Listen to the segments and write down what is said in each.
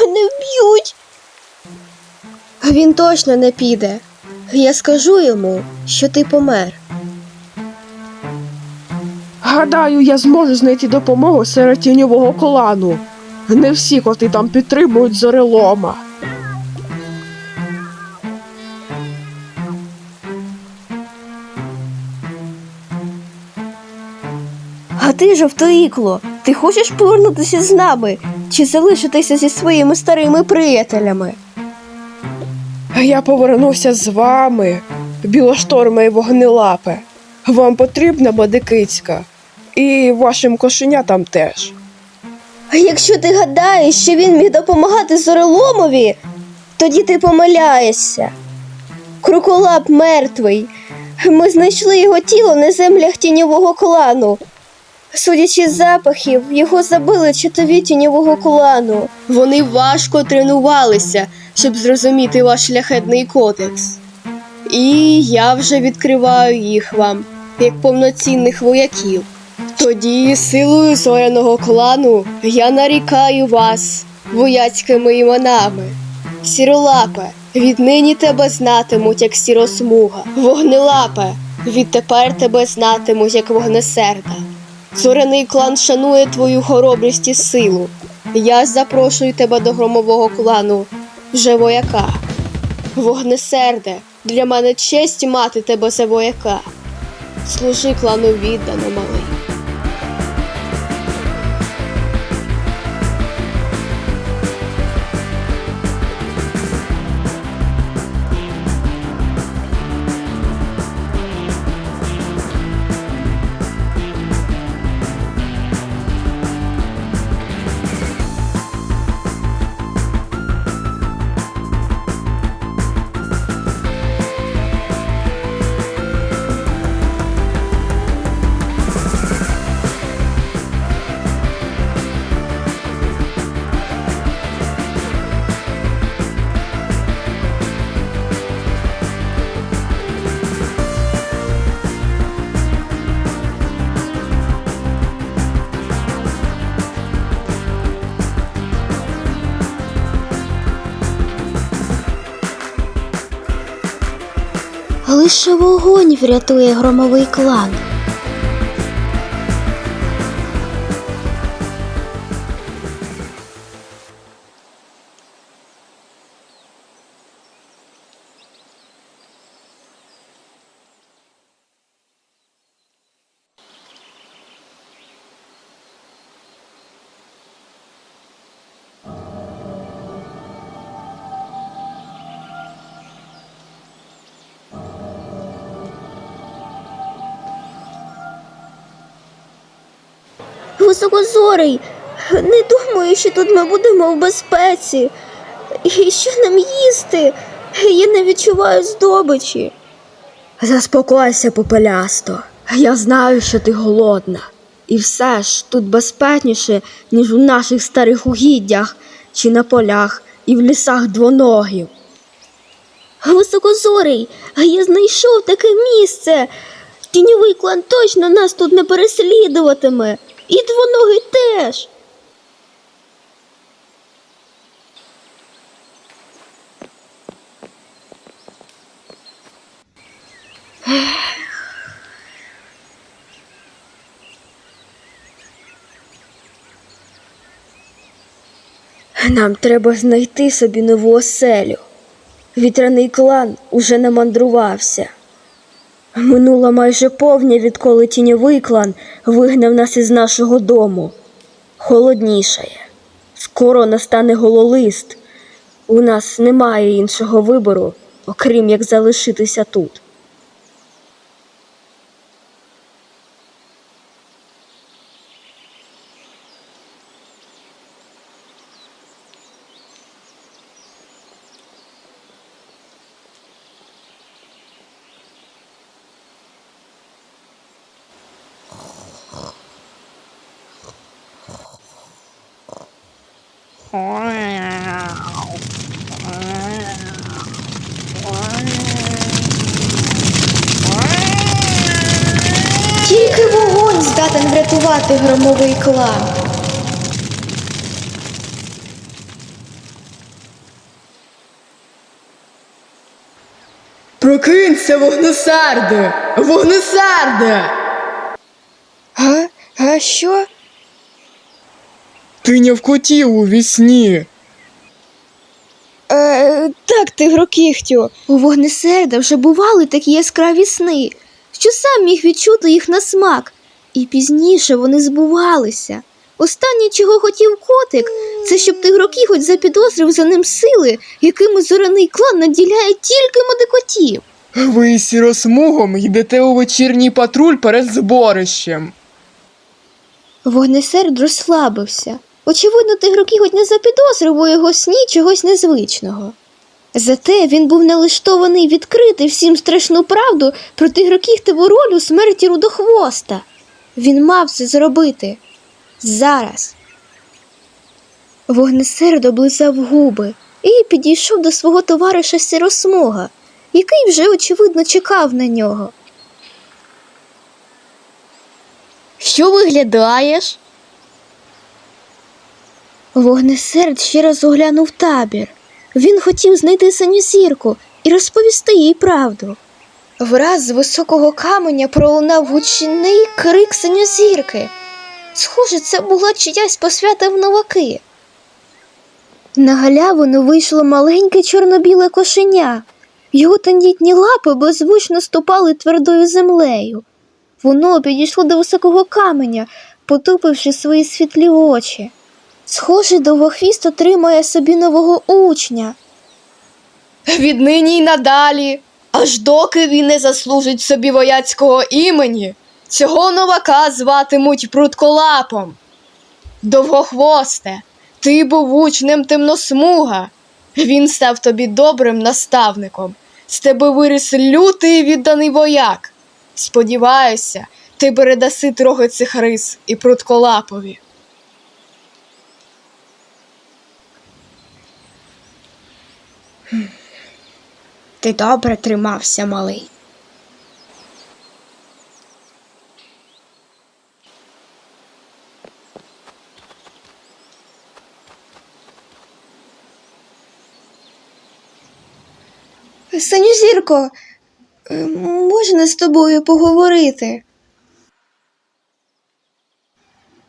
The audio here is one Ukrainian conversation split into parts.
Мене вб'ють. Він точно не піде. Я скажу йому, що ти помер. Гадаю, я зможу знайти допомогу серед тіньового клану. Не всі коти там підтримують зорелома. А ти, жовтоїкло, ти хочеш повернутися з нами чи залишитися зі своїми старими приятелями? Я повернуся з вами, білошторме і вогнелапе. Вам потрібна бодикицька. І вашим кошенятам теж. А якщо ти гадаєш, що він міг допомагати Зореломові, тоді ти помиляєшся. Круколап мертвий. Ми знайшли його тіло на землях тіньового клану. Судячи з запахів, його забили чотові тіньового клану. Вони важко тренувалися, щоб зрозуміти ваш шляхетний кодекс. І я вже відкриваю їх вам, як повноцінних вояків. Тоді силою зоряного клану я нарікаю вас вояцькими іменами. Сіролапе, віднині тебе знатимуть як сіросмуга. Вогнелапе, відтепер тебе знатимуть як вогнесерда. Зоряний клан шанує твою хоробрість і силу. Я запрошую тебе до громового клану, вже вояка. Вогнесерде, для мене честь мати тебе за вояка. Служи клану віддано, малий. Лише вогонь врятує громовий клан. Високозорий, не думаю, що тут ми будемо в безпеці. І що нам їсти? Я не відчуваю здобичі. Заспокойся, попелясто. Я знаю, що ти голодна. І все ж тут безпечніше, ніж у наших старих угіддях, чи на полях, і в лісах двоногів. Високозорий, я знайшов таке місце. Тіньовий клан точно нас тут не переслідуватиме. І двоногий теж. Нам треба знайти собі нову оселю. Вітряний клан уже не мандрувався. Минула майже повня, відколи тіньовий клан вигнав нас із нашого дому. Холоднішає. Скоро настане гололист. У нас немає іншого вибору, окрім як залишитися тут. здатен врятувати громовий клан. Прокинься, вогнесарде. Вогнесарде. А Га що? Ти не вкотів у вісні. Е, так, тигрокіхтю. У вогнесерда вже бували такі яскраві сни, що сам міг відчути їх на смак і пізніше вони збувалися. Останнє, чого хотів котик, це щоб тигрокіготь запідозрив за ним сили, якими зоряний клан наділяє тільки модикотів. Ви з сіросмугом йдете у вечірній патруль перед зборищем. Вогнесерд розслабився. Очевидно, тигрокіготь не запідозрив у його сні чогось незвичного. Зате він був налаштований відкрити всім страшну правду про тигрокігтеву роль у смерті рудохвоста. Він мав це зробити зараз. Вогнесерд облизав губи і підійшов до свого товариша сіросмуга, який вже, очевидно, чекав на нього. Що виглядаєш? Вогнесерд ще раз оглянув табір. Він хотів знайти синю зірку і розповісти їй правду. Враз з високого каменя пролунав гучний крик синьозірки. Схоже, це була чиясь посвята в новаки. На галявину вийшло маленьке чорно-біле кошеня. Його тендітні лапи беззвучно ступали твердою землею. Воно підійшло до високого каменя, потупивши свої світлі очі. Схоже, довгохвіст отримає собі нового учня. Віднині й надалі, аж доки він не заслужить собі вояцького імені, цього новака зватимуть прутколапом. Довгохвосте, ти був учнем темносмуга. Він став тобі добрим наставником. З тебе виріс лютий відданий вояк. Сподіваюся, ти передаси трохи цих рис і прутколапові. Ти добре тримався, малий. Синюзірко, е, можна з тобою поговорити?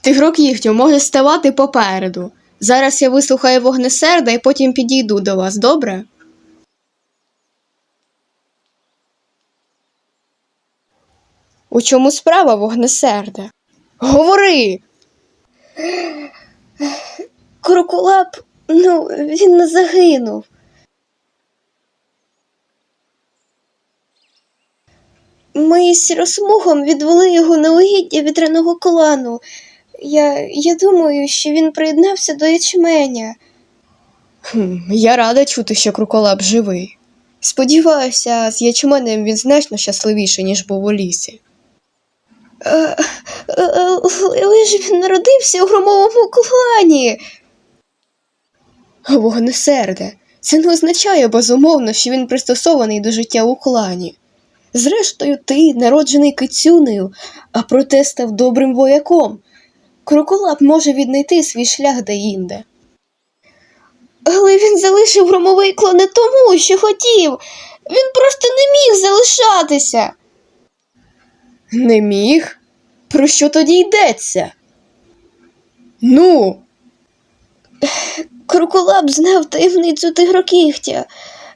Тигрок їхтю може ставати попереду. Зараз я вислухаю вогнесерда і потім підійду до вас, добре? У чому справа, вогнесерде? Говори! Крокулап, ну, він не загинув. Ми з сіросмугом відвели його на угіддя вітряного клану. Я, я думаю, що він приєднався до ячменя. Хм, я рада чути, що Круколап живий. Сподіваюся, з ячменем він значно щасливіший, ніж був у лісі. Е, е, е, Але ж він народився у громовому клані. Вогнесерде, це не означає безумовно, що він пристосований до життя у клані. Зрештою, ти, народжений кицюнею, а проте став добрим вояком. Кроколап може віднайти свій шлях де-інде. Але він залишив громовий клан не тому, що хотів. Він просто не міг залишатися. Не міг? Про що тоді йдеться? Ну, Кроколап знав таємницю тигрокігтя.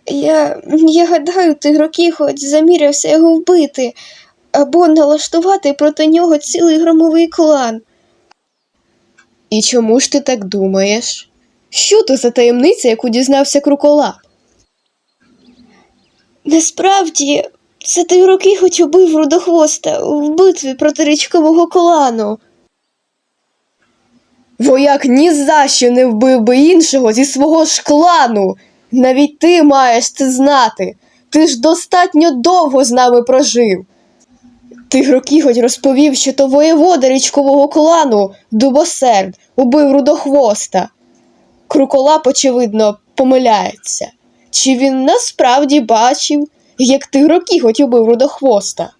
Я, я гадаю, тигрокіготь замірявся його вбити або налаштувати проти нього цілий громовий клан. і чому ж ти так думаєш? Що то за таємниця, яку дізнався Круколап? Насправді, це тигрокіготь убив рудохвоста в битві проти річкового клану. Вояк ні за що не вбив би іншого зі свого ж клану. Навіть ти маєш це знати. Ти ж достатньо довго з нами прожив. Тигрокіготь розповів, що то воєвода річкового клану Дубосерд убив рудохвоста. Круколап, очевидно, помиляється. Чи він насправді бачив, як тигрокіготь убив рудохвоста?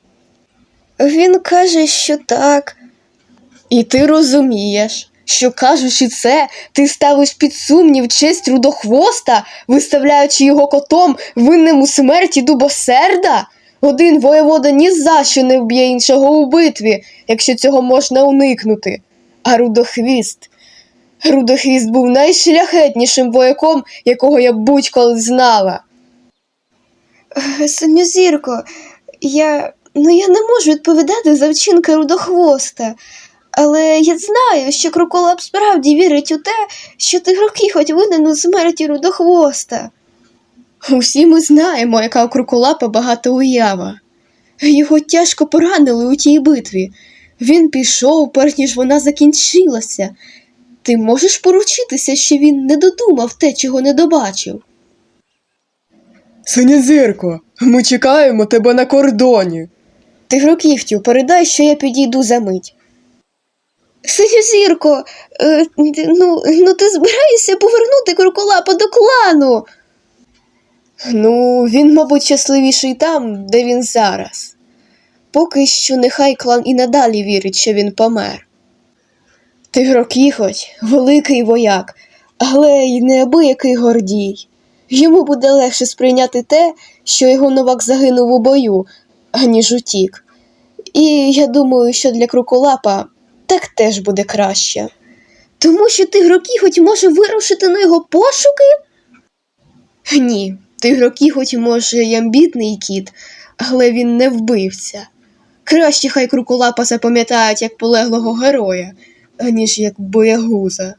Він каже, що так. І ти розумієш, що кажучи це, ти ставиш під сумнів честь рудохвоста, виставляючи його котом винним у смерті дубосерда? Один воєвода ні за що не вб'є іншого у битві, якщо цього можна уникнути. А рудохвіст. Рудохвіст був найшляхетнішим вояком, якого я будь-коли знала. Синьозірко, я. Ну я не можу відповідати за вчинки рудохвоста. Але я знаю, що Кроколап справді вірить у те, що тигроки хоч винен у смерті рудохвоста. Усі ми знаємо, яка у Круколапа багата уява. Його тяжко поранили у тій битві. Він пішов, перш ніж вона закінчилася. Ти можеш поручитися, що він не додумав те, чого не добачив. Синязірко, ми чекаємо тебе на кордоні. Тигрокігтю, передай, що я підійду за мить. Синьозірко, е, ну, ну ти збираєшся повернути Кроколапа до клану. Ну, він, мабуть, щасливіший там, де він зараз. Поки що нехай клан і надалі вірить, що він помер. Тигрокіхоть великий вояк, але й неабиякий гордій. Йому буде легше сприйняти те, що його новак загинув у бою, аніж утік. І я думаю, що для Круколапа так теж буде краще. Тому що тигрокіхоть може вирушити на його пошуки? Ні, тигрокіготь може й амбітний кіт, але він не вбивця. Краще хай Круколапа запам'ятають як полеглого героя, аніж як боягуза.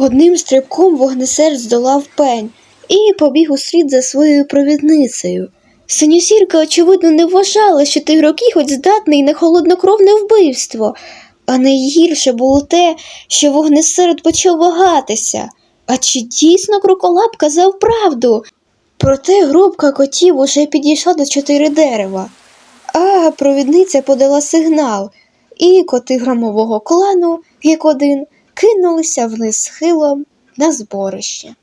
Одним стрибком вогнесерд здолав пень і побіг у слід за своєю провідницею. Синьосірка, очевидно, не вважала, що тигрокіхоть здатний на холоднокровне вбивство, а найгірше було те, що вогнесерд почав вагатися. А чи дійсно кроколап казав правду? Проте групка котів уже підійшла до чотири дерева, а провідниця подала сигнал, і коти громового клану, як один, кинулися вниз схилом на зборище.